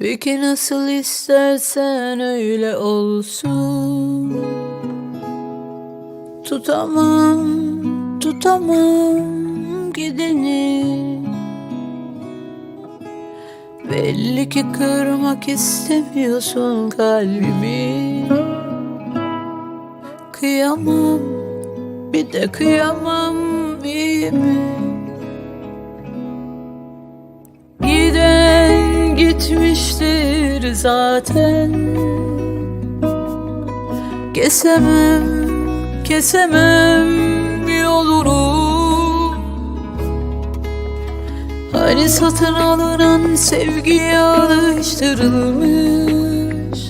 Peki nasıl istersen öyle olsun. Tutamam, tutamam gideni. Belli ki kırmak istemiyorsun kalbimi. Kıyamam, bir de kıyamam iyi mi? Zaten. Kesemem, kesemem yolunu. Hani satın alınan sevgiye alıştırılmış?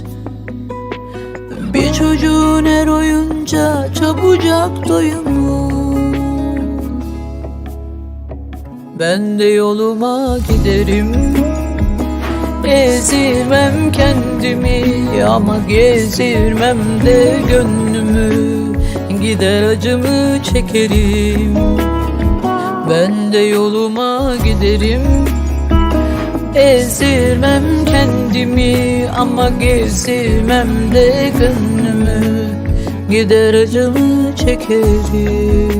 Bir çocuğun her oyunca çabucak doyumlu Ben de yoluma giderim Ezirmem kendimi ama gezirmem de gönlümü. Gider acımı çekerim. Ben de yoluma giderim. Ezirmem kendimi ama gezirmem de gönlümü. Gider acımı çekerim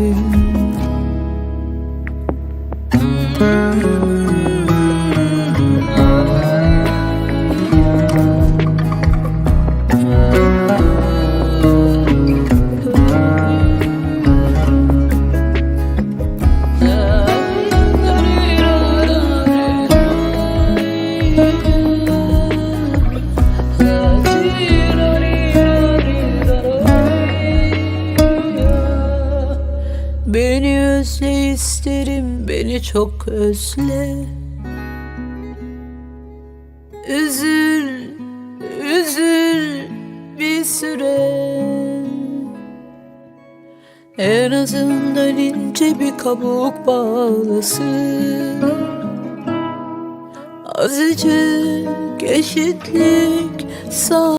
Beni özle isterim, beni çok özle. Üzül, üzül bir süre. En azından ince bir kabuk bağlasın. Azıcık eşitlik sağ